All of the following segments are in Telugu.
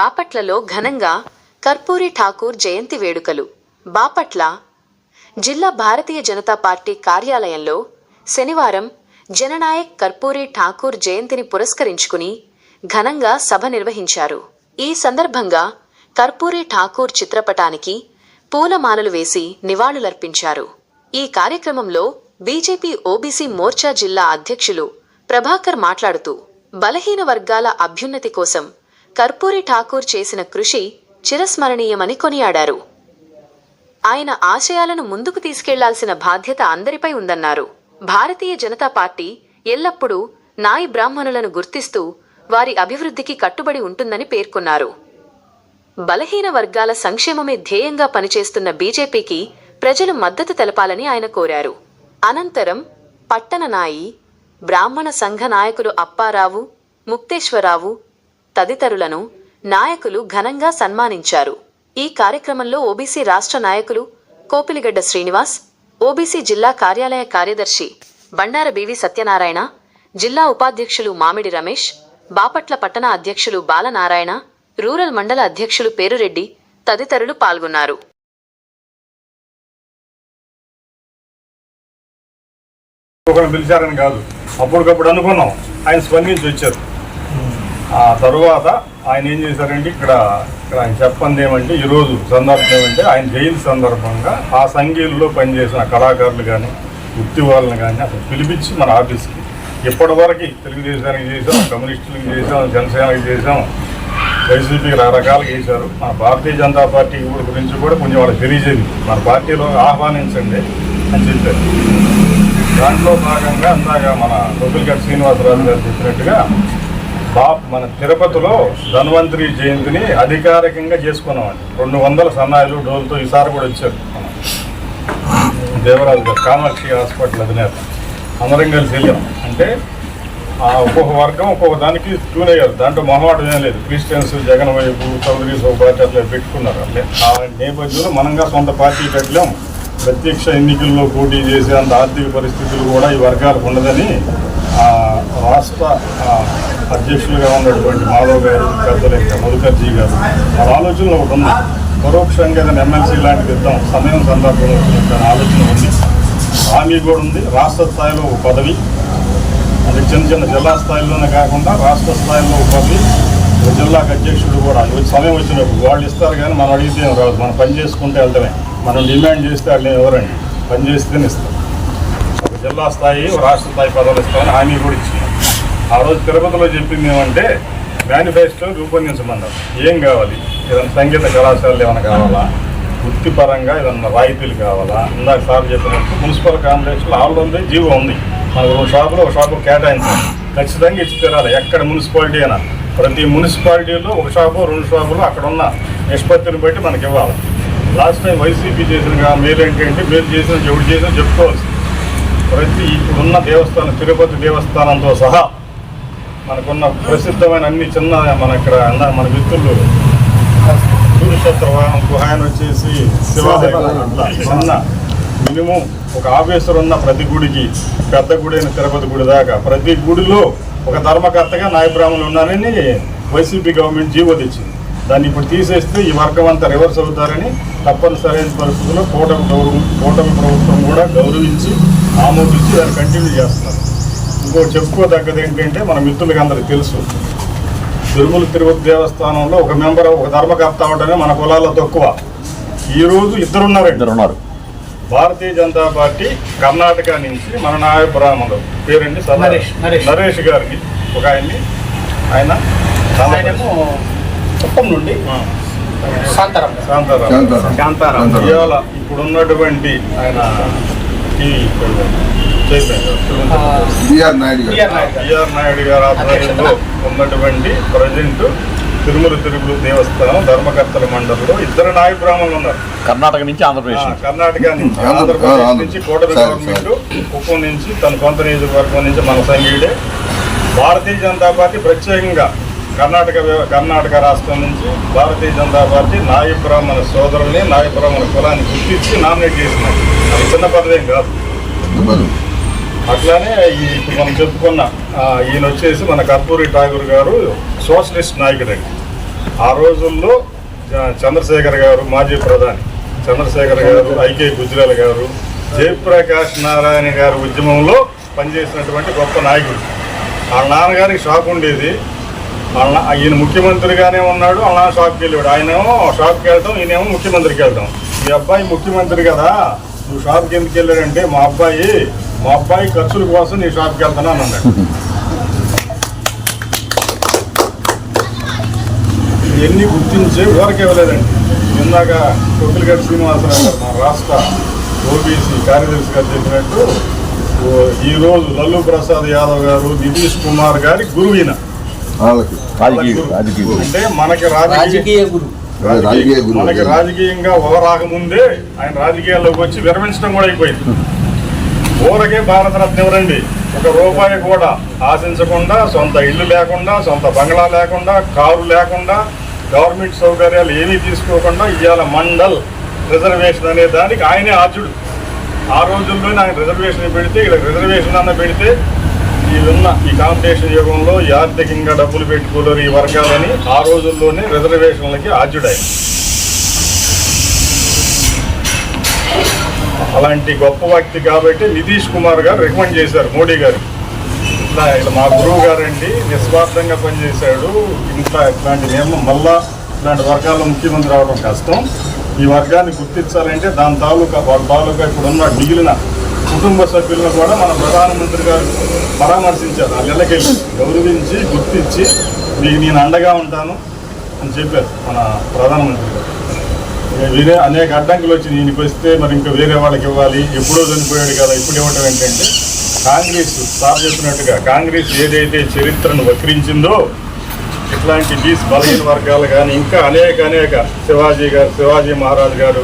బాపట్లలో ఘనంగా కర్పూరి ఠాకూర్ జయంతి వేడుకలు. బాపట్ల జిల్లా భారతీయ జనతా పార్టీ కార్యాలయంలో శనివారం జననాయక్ కర్పూరి ఠాకూర్ జయంతిని పురస్కరించుకుని ఘనంగా సభ నిర్వహించారు. ఈ సందర్భంగా కర్పూరి ఠాకూర్ చిత్రపటానికి పూలమాలలు వేసి నివాళులర్పించారు. ఈ కార్యక్రమంలో బీజేపీ ఓబీసీ మోర్చా జిల్లా అధ్యక్షులు ప్రభాకర్ మాట్లాడుతూ బలహీన వర్గాల అభ్యున్నతి కోసం కర్పూరి ఠాకూర్ చేసిన కృషి చిరస్మరణీయమని కొనియాడారు. ఆయన ఆశయాలను ముందుకు తీసుకెళ్ళాల్సిన బాధ్యత అందరిపై ఉందన్నారు. భారతీయ జనతా పార్టీ ఎల్లప్పుడూ నాయి బ్రాహ్మణులను గుర్తిస్తూ వారి అభివృద్ధికి కట్టుబడి ఉంటుందని పేర్కొన్నారు. బలహీన వర్గాల సంక్షేమమే ధ్యేయంగా పనిచేస్తున్న బీజేపీకి ప్రజలు మద్దతు తెలపాలని ఆయన కోరారు. అనంతరం పట్టణ నాయి బ్రాహ్మణ సంఘ నాయకులు అప్పారావు ముక్తేశ్వరరావు తదితరులను నాయకులు ఘనంగా సన్మానించారు. ఈ కార్యక్రమంలో ఓబీసీ రాష్ట్ర నాయకులు కోపిలిగడ్డ శ్రీనివాస్ ఓబీసీ జిల్లా కార్యాలయ కార్యదర్శి బండార బివి సత్యనారాయణ జిల్లా ఉపాధ్యక్షులు మామిడి రమేష్ బాపట్ల పట్టణ అధ్యక్షులు బాలనారాయణ రూరల్ మండల అధ్యక్షులు పేరురెడ్డి తదితరులు పాల్గొన్నారు. పిలిచారని కాదు అప్పటికప్పుడు అనుకున్నాం. ఆయన స్పందించి వచ్చారు. ఆ తరువాత ఆయన ఏం చేశారంటే ఇక్కడ ఇక్కడ ఆయన చెప్పంది ఏమంటే ఈరోజు సందర్భం ఏమంటే ఆయన జైలు సందర్భంగా ఆ సంఘీయుల్లో పనిచేసిన కళాకారులు కానీ వృత్తి వాళ్ళని కానీ అసలు పిలిపించి మన ఆఫీస్కి. ఇప్పటివరకు తెలుగుదేశానికి చేసాం కమ్యూనిస్టులకు చేసాం జనసేనకి చేసాం వైసీపీకి రకరకాలుగా చేశారు. మన భారతీయ జనతా పార్టీ గురించి కూడా కొంచెం వాళ్ళకి తెలియజేది. మన పార్టీలో ఆహ్వానించండి అని చెప్పారు. దాంట్లో భాగంగా అందాక మన గోపిల్గడ్ శ్రీనివాసరాజు గారు చెప్పినట్టుగా మన తిరుపతిలో ధన్వంతరి జయంతిని అధికారికంగా చేసుకున్నామండి. రెండు వందల సన్నాయిలు డోల్తో ఈసారి కూడా వచ్చారు. మన దేవరాజు గారు కామాక్షి హాస్పిటల్ అధినేత. అందరం కలిసి వెళ్ళాం. అంటే ఒక్కొక్క వర్గం ఒక్కొక్క దానికి ట్యూన్ అయ్యారు. దాంట్లో మొహమాటం ఏం లేదు. క్రిస్టియన్స్ జగన్ వైపు చౌదరీస్ ఒక పార్టీ అట్లా పెట్టుకున్నారు. అంటే ఆ నేపథ్యంలో మనంగా సొంత పార్టీ పెట్టలేం. ప్రత్యక్ష ఎన్నికల్లో పోటీ చేసే అంత ఆర్థిక పరిస్థితులు కూడా ఈ వర్గాలకు ఉండదని రాష్ట్ర అధ్యక్షులుగా ఉన్నటువంటి మాధవ్ గారు పెద్దలు ఇంకా మధుకర్జీ గారు వాళ్ళ ఆలోచనలు ఒకటి ఉంది. పరోక్షంగా ఏదైనా ఎమ్మెల్సీ లాంటిది ఇద్దాం సమయం సందర్భంలో ఆలోచన ఉంది. హామీ కూడా ఉంది. రాష్ట్ర స్థాయిలో ఒక పదవి అది చిన్న చిన్న జిల్లా స్థాయిలోనే కాకుండా రాష్ట్ర స్థాయిలో ఒక పదవి ఒక జిల్లాకు అధ్యక్షుడు కూడా. సమయం వచ్చినప్పుడు వాళ్ళు ఇస్తారు కానీ మనం అడిగితే ఏం రాదు. మనం పని చేసుకుంటే వెళ్ళడమే మనం డిమాండ్ చేస్తే వాళ్ళు ఎవరండి? పని చేస్తేనే ఇస్తాం జిల్లా స్థాయి రాష్ట్ర స్థాయి పదవులు ఇస్తామని హామీ కూడా ఇచ్చింది. ఆ రోజు తిరుపతిలో చెప్పింది ఏమంటే మేనిఫెస్టో రూపొందించమన్నారు. ఏం కావాలి? ఏదైనా సంగీత కళాశాలలు ఏమైనా కావాలా? వృత్తిపరంగా ఏదన్నా రాయితీలు కావాలా? ఇందాక సార్ చెప్పినట్టు మున్సిపల్ కాంప్లెక్స్లో ఆల్ ఉంది జీవో ఉంది. మనకు రెండు షాపులు ఒక షాపు కేటాయించాలి. ఖచ్చితంగా ఇచ్చి తీరాలి. ఎక్కడ మున్సిపాలిటీ అయినా. ప్రతి మున్సిపాలిటీలో ఒక షాపు రెండు షాపులు అక్కడ ఉన్న నిష్పత్తిని బట్టి మనకి ఇవ్వాలి. లాస్ట్ టైం వైసీపీ చేసిన మీరు ఏంటంటే మీరు చేసిన ఎవరు చేసినా చెప్పుకోవాల్సి ప్రతి ఇప్పుడున్న దేవస్థానం తిరుపతి దేవస్థానంతో సహా మనకున్న ప్రసిద్ధమైన అన్ని చిన్న మన ఇక్కడ అన్న- మన మిత్రులు. సూర్యక్షేత్ర వాహనం గుహాయన వచ్చేసి శివాలయం. చిన్న మినిమం ఒక ఆఫీసర్ ఉన్న ప్రతి గుడికి పెద్ద గుడి అయిన తిరుపతి గుడి దాకా ప్రతి గుడిలో ఒక ధర్మకర్తగా నాయబ్రాహ్మణులు ఉన్నారని వైసీపీ గవర్నమెంట్ జీవో తెచ్చింది. దాన్ని ఇప్పుడు తీసేస్తే ఈ వర్గం అంతా రివర్స్ అవుతారని తప్పనిసరైన పరిస్థితుల్లో కూటమి గౌరవం కూటమి ప్రభుత్వం కూడా గౌరవించి ఆమోదించి దాన్ని కంటిన్యూ చేస్తున్నారు. ఇంకో చెప్పుకోదగ్గది ఏంటంటే మన మిత్రులకి అందరికి తెలుసు. తిరుమల తిరుపతి దేవస్థానంలో ఒక మెంబర్ ఒక ధర్మకర్త అవడమే మన కులాల్లో తక్కువ. ఈ రోజు ఇద్దరున్నారండి ఇద్దరు ఉన్నారు భారతీయ జనతా పార్టీ కర్ణాటక నుంచి మన నాయ బ్రాహ్మణుడు. పేరండి నరేష్, నరేష్. నరేష్ గారికి ఒక ఆయన్ని. ఆయన కుప్పం నుండి ఆ, శాంతారాం. శాంతారాం. శాంతారాం. శాంతారాం శాంతారాం. ఇవాళ ఇప్పుడున్నటువంటి ఆయన ఈ బిఆర్ నాయుడు బిఆర్ గారు. ఆధ్వర్యంలో ఉన్నటువంటి ప్రజెంట్ తిరుమల తిరుమల దేవస్థానం ధర్మకర్తల మండలిలో ఇద్దరు నాయ బ్రాహ్మణులు ఉన్నారు కర్ణాటక నుంచి ఆంధ్రప్రదేశ్. కర్ణాటక నుంచి ఆంధ్ర- ఆంధ్రప్రదేశ్ ఆంధ్ర- నుంచి కూటమి గవర్నమెంట్ కుప్పం నుంచి తన సొంత నియోజకవర్గం నుంచి మన సంఘీయుడే భారతీయ జనతా పార్టీ ప్రత్యేకంగా కర్ణాటక కర్ణాటక రాష్ట్రం నుంచి భారతీయ జనతా పార్టీ నాయ బ్రాహ్మణ సోదరుల్ని నాయ బ్రాహ్మణ కులాన్ని గుర్తించి నామినేట్ చేసినారు అది చిన్న పదవేం కాదు. అట్లానే ఇప్పుడు మనం చెప్పుకున్న ఈయన వచ్చేసి మన కర్పూరి ఠాగూర్ గారు సోషలిస్ట్ నాయకుడు అండి ఆ రోజుల్లో చంద్రశేఖర్ గారు మాజీ ప్రధాని చంద్రశేఖర్ గారు ఐకే గుజ్రాల్ గారు జయప్రకాష్ నారాయణ గారి ఉద్యమంలో పనిచేసినటువంటి గొప్ప నాయకుడు. వాళ్ళ నాన్నగారికి షాప్ ఉండేది. వాళ్ళ ఈయన ముఖ్యమంత్రిగానే ఉన్నాడు వాళ్ళ నాన్న షాప్కి వెళ్ళాడు ఆయనేమో షాప్కి వెళ్తాం ఈయనేమో ముఖ్యమంత్రికి వెళ్తాం. ఈ అబ్బాయి ముఖ్యమంత్రి కదా. నువ్వు షాప్కి ఎందుకు వెళ్ళాడంటే మా అబ్బాయి మా అబ్బాయి ఖర్చుల కోసం నీ షాప్కి వెళ్తాను అని అన్నాడు. ఇవన్నీ గుర్తించే ఊరకే ఇవ్వలేదండి ఇందాక కొద్దిలిగడ్డ శ్రీనివాసరావు గారు మా రాష్ట్ర ఓబీసీ కార్యదర్శి గారు చెప్పినట్టు ఓ ఈ రోజు లల్లు ప్రసాద్ యాదవ్ గారు నితీష్ కుమార్ గారి గురువు ఈయన వాళ్ళకి రాజకీయ రాజకీయ అంటే మనకి గురు రాజకీయ గురువు. మనకి రాజకీయంగా ఓ రాకముందే ఆయన రాజకీయాల్లోకి వచ్చి విరమించడం కూడా అయిపోయింది. ఊరకే భారతరత్న ఎవరండి ఒక రూపాయి కూడా ఆశించకుండా సొంత ఇల్లు లేకుండా సొంత బంగ్లా లేకుండా కారు లేకుండా గవర్నమెంట్ సౌకర్యాలు ఏమీ తీసుకోకుండా ఇవాళ మండల్ రిజర్వేషన్ అనే దానికి ఆయనే ఆర్జుడు. ఆ రోజుల్లోనే ఆయన రిజర్వేషన్ పెడితే ఇక్కడ రిజర్వేషన్ అన్న పెడితే వీళ్ళున్న ఈ కాంపిటీషన్ యుగంలో ఈ ఆర్థికంగా డబ్బులు పెట్టుకోలేరు ఈ వర్గాలని ఆ రోజుల్లోనే రిజర్వేషన్లకి ఆర్జుడాయి. అలాంటి గొప్ప వ్యక్తి కాబట్టి నితీష్ కుమార్ గారు రికమెండ్ చేశారు మోడీ గారు. ఇట్లా ఇట్లా మా గురువు గారండి నిస్వార్థంగా పనిచేశాడు. ఇంత ఇట్లాంటి నియమం మళ్ళా ఇలాంటి వర్గాల్లో ముఖ్యమంత్రి రావడం కష్టం. ఈ వర్గాన్ని గుర్తించాలంటే దాని తాలూకా వాళ్ళ తాలూకా ఇప్పుడున్న మిగిలిన కుటుంబ సభ్యులను కూడా మన ప్రధానమంత్రి గారు పరామర్శించారు. ఆ నెలకెళ్ళి గౌరవించి గుర్తించి మీకు నేను అండగా ఉంటాను అని చెప్పారు మన ప్రధానమంత్రి గారు. వేరే అనేక అడ్డంకులు వచ్చి నేను వస్తే మరి ఇంకా వేరే వాళ్ళకి ఇవ్వాలి. ఎప్పుడో చనిపోయాడు కదా ఇప్పుడు ఇవ్వటం ఏంటంటే కాంగ్రెస్ సార్ చెప్పినట్టుగా కాంగ్రెస్ ఏదైతే చరిత్రను వక్రించిందో ఇట్లాంటి బీస్ బలహీన వర్గాలు కానీ ఇంకా అనేక అనేక శివాజీ గారు శివాజీ మహారాజ్ గారు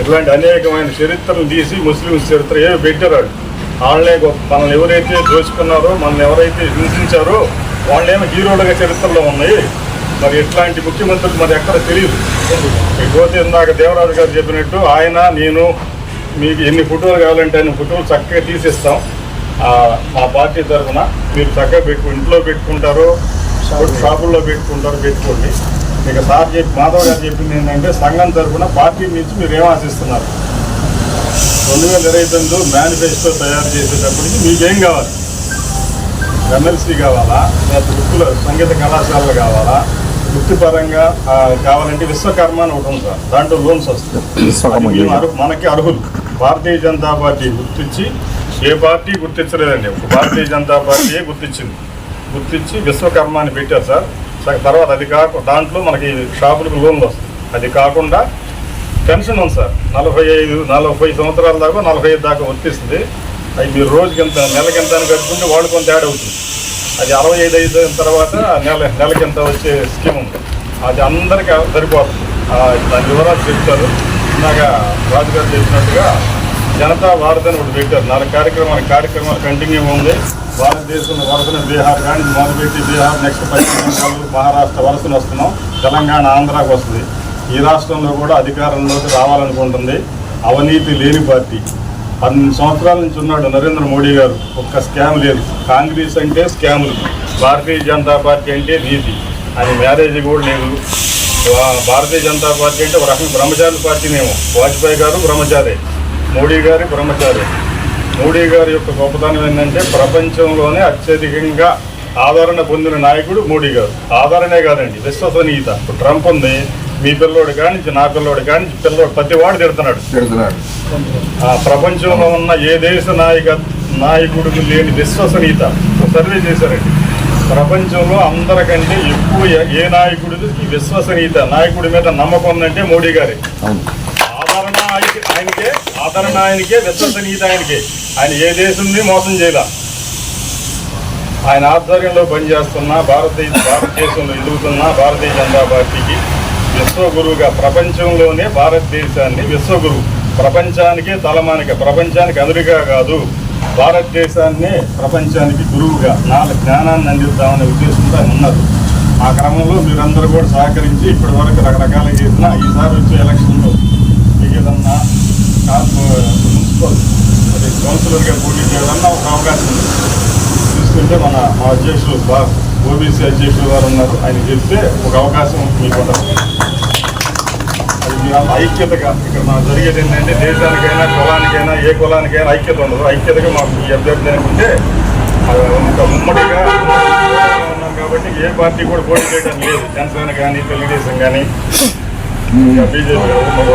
ఇట్లాంటి అనేకమైన చరిత్రను తీసి ముస్లిమ్స్ చరిత్ర ఏమి పెట్టారు వాళ్ళే మనల్ని ఎవరైతే దోచుకున్నారో మనల్ని ఎవరైతే హింసించారో వాళ్ళేమో హీరోలుగా చరిత్రలో ఉన్నాయి. మరి ఇట్లాంటి ముఖ్యమంత్రులు మరి ఎక్కడ తెలియదు. ఇకపోతే ఇందాక దేవరాజు గారు చెప్పినట్టు ఆయన నేను మీకు ఎన్ని ఫోటోలు కావాలంటే ఆయన ఫోటోలు చక్కగా తీసిస్తాం. మా పార్టీ తరఫున మీరు చక్కగా పెట్టుకు ఇంట్లో పెట్టుకుంటారు షాపుల్లో పెట్టుకుంటారు పెట్టుకోండి. ఇక సార్ చెప్పి మాధవ్ గారు చెప్పింది ఏంటంటే సంఘం తరఫున పార్టీ నుంచి మీరు ఏం ఆశిస్తున్నారు? రెండు వేల ఇరవై తొమ్మిదిలో మేనిఫెస్టో తయారు చేసేటప్పటికి మీకేం కావాలి? ఎమ్మెల్సీ కావాలా? లేకపోతే వృత్తుల సంగీత కళాశాలలు కావాలా? వృత్తిపరంగా కావాలంటే విశ్వకర్మ అని ఒకటి ఉంది సార్. దాంట్లో లోన్స్ వస్తాయి. మనకి అర్హులు. భారతీయ జనతా పార్టీ గుర్తించి ఏ పార్టీ గుర్తించలేదండి. భారతీయ జనతా పార్టీయే గుర్తించింది. గుర్తించి విశ్వకర్మ అని పెట్టారు సార్. తర్వాత అది కాకుండా దాంట్లో మనకి షాపులకు లోన్లు వస్తాయి. అది కాకుండా పెన్షన్ ఉంది సార్. నలభై ఐదు నలభై సంవత్సరాల దాకా నలభై ఐదు దాకా వర్తిస్తుంది. అది మీరు రోజుకి ఎంత నెలకి ఎంత అని కట్టుకుంటే వాళ్ళు కొంత యాడ్ అవుతుంది. అది అరవై ఐదు అయిన తర్వాత నెల నెలకి ఎంత వచ్చే స్కీమ్ ఉంది. అది అందరికీ సరిపోతుంది. దాని వివరాలు చెప్తారు. ఇందాక రాజుగారు చెప్పినట్టుగా జనతా భారత్ అని ఒకటి పెట్టారు. నాలుగు కార్యక్రమాలు కార్యక్రమాలు కంటిన్యూ ఉంది. భారతదేశంలో వరుసన బీహార్ కానీ మొదలుపెట్టి బీహార్ నెక్స్ట్ పశ్చిమ బెంగాల్ మహారాష్ట్ర వరుసన వస్తున్నాం. తెలంగాణ ఆంధ్రాకు వస్తుంది. ఈ రాష్ట్రంలో కూడా అధికారంలోకి రావాలనుకుంటుంది. అవినీతి లేని పార్టీ. పన్నెండు సంవత్సరాల నుంచి ఉన్నాడు నరేంద్ర మోడీ గారు. ఒక్క స్కామ్ లేదు. కాంగ్రెస్ అంటే స్కాములు. భారతీయ జనతా పార్టీ అంటే నీతి. అది మ్యారేజ్ కూడా లేదు. భారతీయ జనతా పార్టీ అంటే ఒక రకం బ్రహ్మచారి పార్టీనేమో. వాజ్పేయి గారు బ్రహ్మచారి. మోడీ గారు బ్రహ్మచారి. మోడీ గారి యొక్క గొప్పతనం ఏంటంటే ప్రపంచంలోనే అత్యధికంగా ఆదరణ పొందిన నాయకుడు మోడీ గారు. ఆదరణే కాదండి విశ్వసనీయత. ఇప్పుడు ట్రంప్ ఉంది మీ పిల్లోడు కానించి నా పిల్లోడు కానించి పిల్లోడు ప్రతి వాడు తిడుతున్నాడు. తిడుతున్నాడు. ఆ ప్రపంచంలో ఉన్న ఏ దేశ నాయక నాయకుడికి లేని విశ్వసనీయత. సర్వే చేశారండి. ప్రపంచంలో అందరికంటే ఎక్కువ ఏ- ఏ నాయకుడికి విశ్వసనీయత? నాయకుడి మీద నమ్మకం ఉందంటే మోడీ గారే. ఆదరణ ఆయనకే విశ్వసనీయత ఆయనకే. ఆయన ఏ దేశంని మోసం చేయలే. ఆయన ఆధ్వర్యంలో పనిచేస్తున్న భారతీయ భారతదేశంలో ఎదుగుతున్న భారతీయ జనతా పార్టీకి విశ్వగురువుగా ప్రపంచంలోనే భారతదేశాన్ని విశ్వగురువు. ప్రపంచానికే తలమానిక ప్రపంచానికి అమెరికా కాదు భారతదేశాన్నే ప్రపంచానికి గురువుగా నాలుగు జ్ఞానాన్ని అందిద్దామనే ఉద్దేశంతో ఆయన ఉన్నారు. ఆ క్రమంలో మీరందరూ కూడా సహకరించి ఇప్పటి వరకు రకరకాలు చేసిన ఈసారి వచ్చే ఎలక్షన్లో మీకు నాకు మున్సిపల్ అది కౌన్సిలర్గా పోటీ చేయాలన్నా ఒక అవకాశం ఉంది మన మా అధ్యక్షులు బా ఓబీసీ అధ్యక్షులు గారు ఉన్నారు ఆయన చెప్తే ఒక అవకాశం మీకు ఉండదు అది మీ ఐక్యతగా ఇక్కడ మనం జరిగేది ఏంటంటే దేశానికైనా కులానికైనా ఏ కులానికైనా ఐక్యత ఉండదు ఐక్యతగా మాకు ఈ అభ్యర్థి అనుకుంటే ఉమ్మడిగా ఉన్నాం కాబట్టి ఏ పార్టీ కూడా పోటీ చేయడం లేదు జనసేన కానీ తెలుగుదేశం కానీ బీజేపీ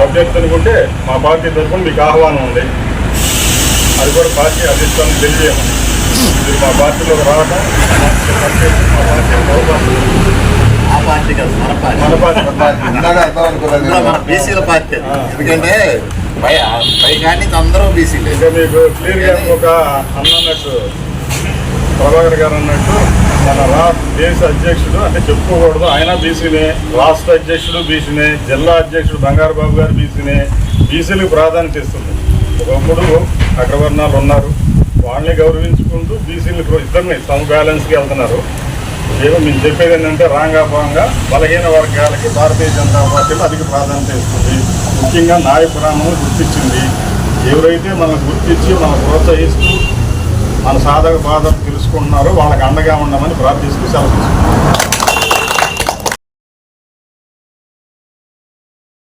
అభ్యర్థి అనుకుంటే మా పార్టీ తరఫున మీకు ఆహ్వానం ఉంది. అది కూడా పార్టీ అధిష్టానం తెలియజేయమని. మీరు మా పార్టీలోకి రావడం మా పార్టీ అవకాశం ఆ పార్టీ కాదు మన పార్టీ. మన పార్టీ. మన బీసీల పార్టీ. ఎందుకంటే పై పై కానీ అందరూ బీసీలే. ఇంకా మీకు క్లియర్గా ఒక అన్నట్టు ప్రభాకర్ గారు అన్నట్టు మన రా దేశ అధ్యక్షుడు అంటే చెప్పుకోకూడదు. ఆయన బీసీనే రాష్ట్ర అధ్యక్షుడు బీసీనే జిల్లా అధ్యక్షుడు బంగారు బాబు గారు బీసీనే. బీసీలకు ప్రాధాన్యత ఇస్తుంది. ఒకప్పుడు అగ్రవర్ణాలు ఉన్నారు. వాళ్ళని గౌరవించుకుంటూ బీసీలు ఇద్దరిని సమ బ్యాలెన్స్కి వెళ్తున్నారు. ఏదో మేము చెప్పేది ఏంటంటే రాంగాభావంగా బలహీన వర్గాలకి భారతీయ జనతా పార్టీలో అధిక ప్రాధాన్యత ఇస్తుంది. ముఖ్యంగా నాయకురామను గుర్తించింది. ఎవరైతే మనం గుర్తించి మనం ప్రోత్సహిస్తూ మన సాధక బాధలు తెలుసుకుంటున్నారు వాళ్ళకి అండగా ఉండమని ప్రార్థిస్తూ సెలవు